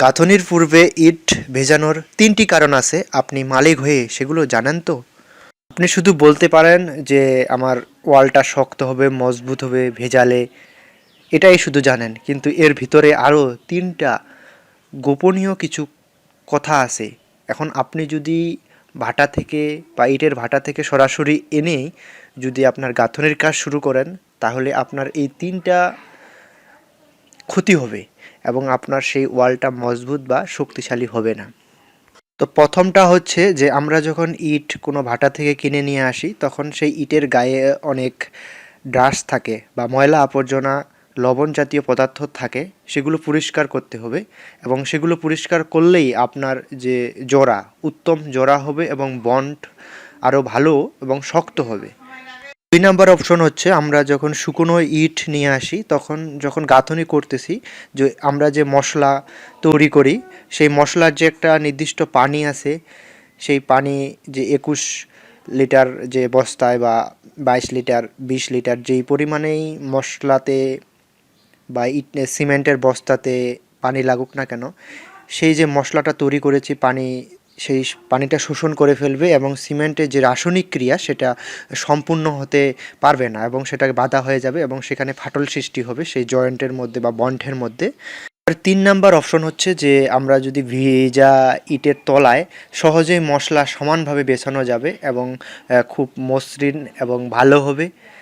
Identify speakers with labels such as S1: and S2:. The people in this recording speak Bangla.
S1: গাঁথনির পূর্বে ইট ভেজানোর তিনটি কারণ আছে। আপনি মালিক হয়ে সেগুলো জানেন তো? আপনি শুধু বলতে পারেন যে আমার ওয়ালটা শক্ত হবে, মজবুত হবে, ভেজালে, এটাই শুধু জানেন। কিন্তু এর ভিতরে আরও তিনটা গোপনীয় কিছু কথা আছে। এখন আপনি যদি ভাটা থেকে বা ইটের ভাটা থেকে সরাসরি এনেই যদি আপনার গাঁথনির কাজ শুরু করেন, তাহলে আপনার এই তিনটা ক্ষতি হবে। এবং আপনার সেই ওয়ালটা মজবুত বা শক্তিশালী হবে না। তো প্রথমটা হচ্ছে যে, আমরা যখন ইট কোনো ভাটা থেকে কিনে নিয়ে আসি, তখন সেই ইটের গায়ে অনেক ডাস্ট থাকে বা ময়লা আবর্জনা, লবণ জাতীয় পদার্থ থাকে, সেগুলো পরিষ্কার করতে হবে এবং সেগুলো পরিষ্কার করলেই আপনার যে জোড়া, উত্তম জোড়া হবে এবং বন্ড আরও ভালো এবং শক্ত হবে। দুই নাম্বার অপশন হচ্ছে আমরা যখন শুকনো ইট নিয়ে আসি, তখন যখন গাঁথনি করতেছি, যে আমরা যে মশলা তৈরি করি, সেই মশলার যে একটা নির্দিষ্ট পানি আছে, সেই পানি যে একুশ লিটার যে বস্তায় বা বাইশ লিটার, বিশ লিটার যেই পরিমাণেই মশলাতে বা ইট, সিমেন্টের বস্তাতে পানি লাগুক না কেন, সেই যে মশলাটা তৈরি করেছি পানি সেই পানিটা শোষণ করে ফেলবে এবং সিমেন্টের যে রাসায়নিক ক্রিয়া সেটা সম্পূর্ণ হতে পারবে না এবং সেটা বাধা হয়ে যাবে এবং সেখানে ফাটল সৃষ্টি হবে সেই জয়েন্টের মধ্যে বা বন্ডের মধ্যে। আর তিন নাম্বার অপশন হচ্ছে যে আমরা যদি ভিজা ইটের তলায় সহজেই মশলা সমানভাবে বেছানো যাবে এবং খুব মসৃণ এবং ভালো হবে।